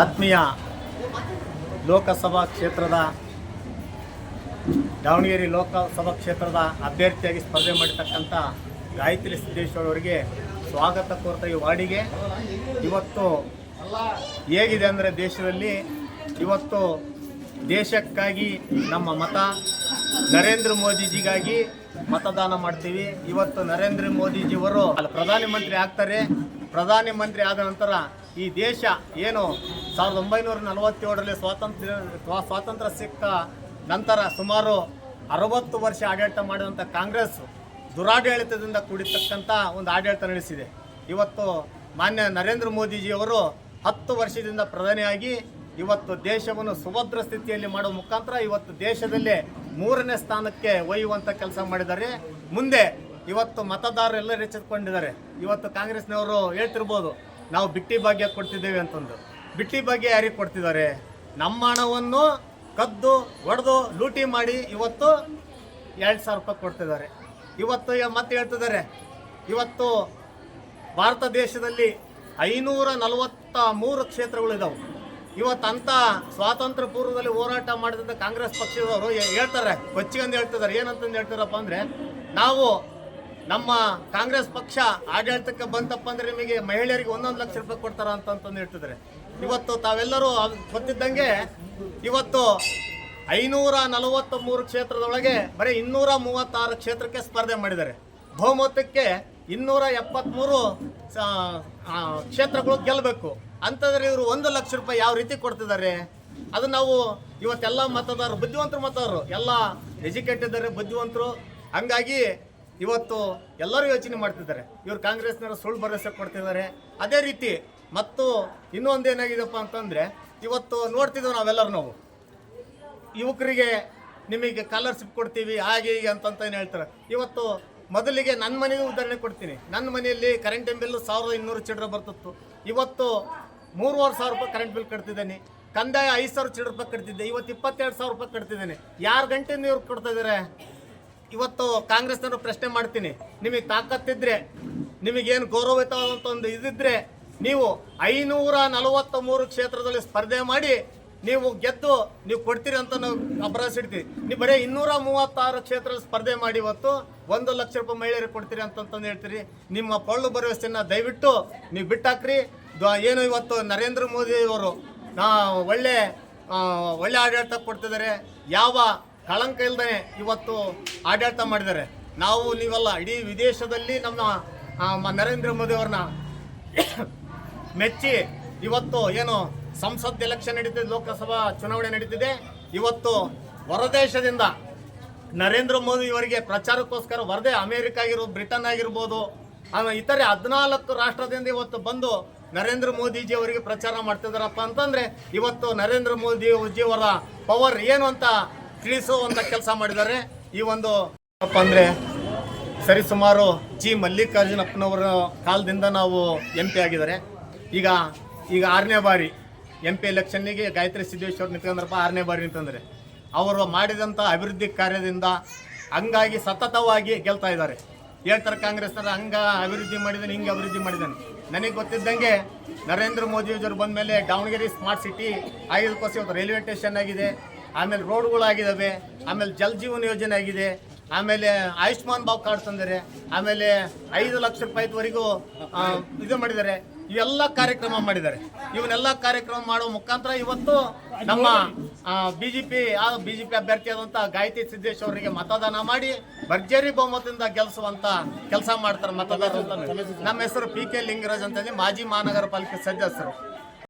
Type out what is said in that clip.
ಆತ್ಮೀಯ ಲೋಕಸಭಾ ಕ್ಷೇತ್ರದ, ದಾವಣಗೆರೆ ಲೋಕಸಭಾ ಕ್ಷೇತ್ರದ ಅಭ್ಯರ್ಥಿಯಾಗಿ ಸ್ಪರ್ಧೆ ಮಾಡಿರ್ತಕ್ಕಂಥ ಗಾಯತ್ರಿ ಸಿದ್ದೇಶ್ವರ ಅವರಿಗೆ ಸ್ವಾಗತ ಕೋರ್ತ ಈ ವಾರ್ಡಿಗೆ. ಇವತ್ತು ಹೇಗಿದೆ ಅಂದರೆ ದೇಶದಲ್ಲಿ ಇವತ್ತು ದೇಶಕ್ಕಾಗಿ ನಮ್ಮ ಮತ, ನರೇಂದ್ರ ಮೋದಿಜಿಗಾಗಿ ಮತದಾನ ಮಾಡ್ತೀವಿ. ಇವತ್ತು ನರೇಂದ್ರ ಮೋದಿಜಿಯವರು ಅಲ್ಲಿ ಪ್ರಧಾನಮಂತ್ರಿ ಆಗ್ತಾರೆ. ಪ್ರಧಾನಮಂತ್ರಿ ಆದ ನಂತರ ಈ ದೇಶ ಏನು ಸಾವಿರದ ಒಂಬೈನೂರ ನಲವತ್ತೇಳರಲ್ಲಿ ಸ್ವಾತಂತ್ರ್ಯ ಸ್ವಾ- ಸ್ವಾತಂತ್ರ್ಯ ಸಿಕ್ಕ ನಂತರ ಸುಮಾರು ಅರವತ್ತು ವರ್ಷ ಆಡಳಿತ ಮಾಡಿದಂಥ ಕಾಂಗ್ರೆಸ್ ದುರಾಡಳಿತದಿಂದ ಕೂಡಿರ್ತಕ್ಕಂಥ ಒಂದು ಆಡಳಿತ ನಡೆಸಿದೆ. ಇವತ್ತು ಮಾನ್ಯ ನರೇಂದ್ರ ಮೋದಿಜಿಯವರು ಹತ್ತು ವರ್ಷದಿಂದ ಪ್ರಧಾನಿಯಾಗಿ ಇವತ್ತು ದೇಶವನ್ನು ಸುಭದ್ರ ಸ್ಥಿತಿಯಲ್ಲಿ ಮಾಡುವ ಮುಖಾಂತರ ಇವತ್ತು ದೇಶದಲ್ಲೇ ಮೂರನೇ ಸ್ಥಾನಕ್ಕೆ ಒಯ್ಯುವಂಥ ಕೆಲಸ ಮಾಡಿದ್ದಾರೆ. ಮುಂದೆ ಇವತ್ತು ಮತದಾರರೆಲ್ಲ ಎಚ್ಚೆತ್ಕೊಂಡಿದ್ದಾರೆ ಇವತ್ತು ಕಾಂಗ್ರೆಸ್ನವರು ಹೇಳ್ತಿರ್ಬೋದು, ನಾವು ಬಿಟ್ಟಿ ಭಾಗ್ಯ ಕೊಡ್ತಿದ್ದೇವೆ ಅಂತಂದು. ಬಿಟ್ಟಿ ಬಗ್ಗೆ ಯಾರಿಗೆ ಕೊಡ್ತಿದ್ದಾರೆ? ನಮ್ಮ ಹಣವನ್ನು ಕದ್ದು, ಒಡೆದು ಲೂಟಿ ಮಾಡಿ ಇವತ್ತು ಎರಡು ಸಾವಿರ ರೂಪಾಯಿ ಕೊಡ್ತಿದ್ದಾರೆ. ಇವತ್ತು ಮತ್ತೆ ಹೇಳ್ತಿದ್ದಾರೆ, ಇವತ್ತು ಭಾರತ ದೇಶದಲ್ಲಿ ಐನೂರ ನಲವತ್ತ ಮೂರು ಕ್ಷೇತ್ರಗಳಿದಾವೆ ಅಂತ ಸ್ವಾತಂತ್ರ್ಯ ಪೂರ್ವದಲ್ಲಿ ಹೋರಾಟ ಮಾಡಿದಂಥ ಕಾಂಗ್ರೆಸ್ ಪಕ್ಷದವರು ಹೇಳ್ತಾರೆ, ಕೊಚ್ಚಿಗಂದು ಹೇಳ್ತಿದ್ದಾರೆ. ಏನಂತಂದು ಹೇಳ್ತಾರಪ್ಪ ಅಂದರೆ, ನಾವು ನಮ್ಮ ಕಾಂಗ್ರೆಸ್ ಪಕ್ಷ ಆಡಳಿತಕ್ಕೆ ಬಂತಪ್ಪ ಅಂದರೆ ನಿಮಗೆ ಮಹಿಳೆಯರಿಗೆ ಒಂದೊಂದು ಲಕ್ಷ ರೂಪಾಯಿ ಕೊಡ್ತಾರ ಅಂತಂತಂದು ಹೇಳ್ತಿದ್ದಾರೆ. ಇವತ್ತು ತಾವೆಲ್ಲರೂ ಗೊತ್ತಿದ್ದಂಗೆ ಇವತ್ತು ಐನೂರ ನಲವತ್ತ ಮೂರು ಕ್ಷೇತ್ರದೊಳಗೆ ಬರೀ ಇನ್ನೂರ ಮೂವತ್ತಾರು ಕ್ಷೇತ್ರಕ್ಕೆ ಸ್ಪರ್ಧೆ ಮಾಡಿದ್ದಾರೆ. ಬಹುಮತಕ್ಕೆ ಇನ್ನೂರ ಎಪ್ಪತ್ತ್ಮೂರು ಕ್ಷೇತ್ರಗಳು ಗೆಲ್ಲಬೇಕು. ಅಂತಂದ್ರೆ ಇವರು ಒಂದು ಲಕ್ಷ ರೂಪಾಯಿ ಯಾವ ರೀತಿ ಕೊಡ್ತಿದ್ದಾರೆ? ಅದು ನಾವು ಇವತ್ತೆಲ್ಲ ಮತದಾರರು, ಬುದ್ಧಿವಂತರು ಮತದಾರರು, ಎಲ್ಲ ಎಜುಕೇಟ್ ಇದ್ದಾರೆ, ಬುದ್ಧಿವಂತರು. ಹಂಗಾಗಿ ಇವತ್ತು ಎಲ್ಲರೂ ಯೋಚನೆ ಮಾಡ್ತಿದ್ದಾರೆ. ಇವರು ಕಾಂಗ್ರೆಸ್ನವರು ಸುಳ್ಳು ಭರವಸೆ ಕೊಡ್ತಿದ್ದಾರೆ. ಅದೇ ರೀತಿ ಮತ್ತು ಇನ್ನೊಂದು ಏನಾಗಿದೆಪ್ಪ ಅಂತಂದರೆ, ಇವತ್ತು ನೋಡ್ತಿದ್ದೇವೆ ನಾವೆಲ್ಲರೂ ನಾವು? ಯುವಕರಿಗೆ ನಿಮಗೆ ಸ್ಕಾಲರ್ಶಿಪ್ ಕೊಡ್ತೀವಿ, ಹಾಗೆ ಹೀಗೆ ಅಂತಂತ ಏನು ಹೇಳ್ತಾರೆ? ಇವತ್ತು ಮೊದಲಿಗೆ ನನ್ನ ಮನೆಗೂ ಉದಾಹರಣೆ ಕೊಡ್ತೀನಿ. ನನ್ನ ಮನೆಯಲ್ಲಿ ಕರೆಂಟ್ ಬಿಲ್ಲು ಸಾವಿರದ ಇನ್ನೂರು ಚಿಡ್ರ ಬರ್ತಿತ್ತು. ಇವತ್ತು ಮೂರುವರೆ ಸಾವಿರ ರೂಪಾಯಿ ಕರೆಂಟ್ ಬಿಲ್ ಕಟ್ತಿದ್ದೇನೆ. ಕಂದಾಯ ಐದು ಸಾವಿರ ಚಿಡ್ರ ರೂಪಾಯಿ ಕಟ್ತಿದ್ದೆ. ಇವತ್ತು ಇಪ್ಪತ್ತೆರಡು ಸಾವಿರ ರೂಪಾಯಿ ಕಟ್ತಿದ್ದೇನೆ. ಯಾರು ಗಂಟೆ ನೀವು ಕೊಡ್ತಾ ಇದ್ದಾರೆ ಇವತ್ತು ಕಾಂಗ್ರೆಸ್ನವರು ಪ್ರಶ್ನೆ ಮಾಡ್ತೀನಿ. ನಿಮಗೆ ತಾಕತ್ತಿದ್ರೆ, ನಿಮಗೇನು ಗೌರವಯುತವಾದಂಥ ಒಂದು ಇದಿದ್ರೆ ನೀವು ಐನೂರ ನಲವತ್ತ ಮೂರು ಕ್ಷೇತ್ರದಲ್ಲಿ ಸ್ಪರ್ಧೆ ಮಾಡಿ ನೀವು ಗೆದ್ದು ನೀವು ಕೊಡ್ತೀರಿ ಅಂತ ನಾವು ಅಭ್ರಾಸ ಇಡ್ತೀವಿ. ನೀವು ಬರೀ ಇನ್ನೂರ ಮೂವತ್ತಾರು ಕ್ಷೇತ್ರದಲ್ಲಿ ಸ್ಪರ್ಧೆ ಮಾಡಿ ಇವತ್ತು ಒಂದು ಲಕ್ಷ ರೂಪಾಯಿ ಮಹಿಳೆಯರಿಗೆ ಕೊಡ್ತೀರಿ ಅಂತಂತಂದು ಹೇಳ್ತೀರಿ. ನಿಮ್ಮ ಪಳ್ಳು ಭರವಸೆಯನ್ನು ದಯವಿಟ್ಟು ನೀವು ಬಿಟ್ಟಾಕ್ರಿ. ಏನು ಇವತ್ತು ನರೇಂದ್ರ ಮೋದಿ ಅವರು ಒಳ್ಳೆ ಒಳ್ಳೆ ಆಡಳಿತ ಕೊಡ್ತಿದ್ದಾರೆ. ಯಾವ ಕಳಂಕ ಇಲ್ಲದೆ ಇವತ್ತು ಆಡಳಿತ ಮಾಡಿದ್ದಾರೆ. ನಾವು ನೀವೆಲ್ಲ, ಇಡೀ ವಿದೇಶದಲ್ಲಿ ನಮ್ಮ ನರೇಂದ್ರ ಮೋದಿ ಅವ್ರನ್ನ ಮೆಚ್ಚಿ. ಇವತ್ತು ಏನು ಸಂಸತ್ ಎಲೆಕ್ಷನ್ ನಡೀತಿದೆ, ಲೋಕಸಭಾ ಚುನಾವಣೆ ನಡೀತಿದೆ. ಇವತ್ತು ಹೊರದೇಶದಿಂದ ನರೇಂದ್ರ ಮೋದಿ ಅವರಿಗೆ ಪ್ರಚಾರಕ್ಕೋಸ್ಕರ ಹೊರದೇ ಅಮೆರಿಕ ಆಗಿರ್ಬೋದು, ಬ್ರಿಟನ್ ಆಗಿರ್ಬೋದು ಇತರೆ ಹದಿನಾಲ್ಕು ರಾಷ್ಟ್ರದಿಂದ ಇವತ್ತು ಬಂದು ನರೇಂದ್ರ ಮೋದಿಜಿ ಅವರಿಗೆ ಪ್ರಚಾರ ಮಾಡ್ತಿದಾರಪ್ಪ ಅಂತಂದ್ರೆ, ಇವತ್ತು ನರೇಂದ್ರ ಮೋದಿ ಅವರ ಪವರ್ ಏನು ಅಂತ ತಿಳಿಸುವಂತ ಕೆಲಸ ಮಾಡಿದ್ದಾರೆ. ಈ ಒಂದು ಅಂದ್ರೆ, ಸರಿಸುಮಾರು ಜಿ ಮಲ್ಲಿಕಾರ್ಜುನಪ್ಪನವರ ಕಾಲದಿಂದ ನಾವು ಎಂ ಪಿ ಆಗಿದ್ದಾರೆ. ಈಗ ಈಗ ಆರನೇ ಬಾರಿ ಎಂ ಪಿ ಎಲೆಕ್ಷನ್ನಿಗೆ ಗಾಯತ್ರಿ ಸಿದ್ದೇಶ್ವರ್ ನಿಂತ್ಕೊಂಡ್ರಪ್ಪ, ಆರನೇ ಬಾರಿ ನಿಂತಂದ್ರೆ ಅವರು ಮಾಡಿದಂಥ ಅಭಿವೃದ್ಧಿ ಕಾರ್ಯದಿಂದ ಹಂಗಾಗಿ ಸತತವಾಗಿ ಗೆಲ್ತಾ ಇದ್ದಾರೆ. ಹೇಳ್ತಾರೆ ಕಾಂಗ್ರೆಸ್ನವರು ಹಂಗ ಅಭಿವೃದ್ಧಿ ಮಾಡಿದ್ದಾನೆ ಹಿಂಗೆ ಅಭಿವೃದ್ಧಿ ಮಾಡಿದ್ದಾನೆ ನನಗೆ ಗೊತ್ತಿದ್ದಂಗೆ ನರೇಂದ್ರ ಮೋದಿಯವರು ಬಂದ ಮೇಲೆ ದಾವಣಗೆರೆ ಸ್ಮಾರ್ಟ್ ಸಿಟಿ ಆಗಿದ್ದಕ್ಕೋಸ್ಕರ ಇವತ್ತು ರೈಲ್ವೆ ಸ್ಟೇಷನ್ ಆಗಿದೆ, ಆಮೇಲೆ ರೋಡ್ಗಳಾಗಿದ್ದಾವೆ ಆಮೇಲೆ ಜಲ್ ಜೀವನ್ ಯೋಜನೆ ಆಗಿದೆ, ಆಮೇಲೆ ಆಯುಷ್ಮಾನ್ ಬಾಬ್ ಕಾರ್ಡ್ ತಂದರೆ ಆಮೇಲೆ ಐದು ಲಕ್ಷ ರೂಪಾಯಿವರೆಗೂ ಇದು ಮಾಡಿದ್ದಾರೆ. ಇವೆಲ್ಲ ಕಾರ್ಯಕ್ರಮ ಮಾಡಿದ್ದಾರೆ ಇವನ್ನೆಲ್ಲ ಕಾರ್ಯಕ್ರಮ ಮಾಡುವ ಮುಖಾಂತರ ಇವತ್ತು ನಮ್ಮ ಬಿಜೆಪಿ ಬಿಜೆಪಿ ಅಭ್ಯರ್ಥಿ ಆದಂತ ಗಾಯತ್ರಿ ಸಿದ್ದೇಶ್ ಅವರಿಗೆ ಮತದಾನ ಮಾಡಿ ಭರ್ಜರಿ ಬಹುಮತದಿಂದ ಗೆಲ್ಲಿಸುವಂತ ಕೆಲಸ ಮಾಡ್ತಾರೆ ಮತದಾರರು ಅಂತ. ನಮ್ಮ ಹೆಸರು ಪಿ ಕೆ ಲಿಂಗರಾಜ್ ಹೇಳಿ ಮಾಜಿ ಮಹಾನಗರ ಪಾಲಿಕೆ ಸದಸ್ಯರು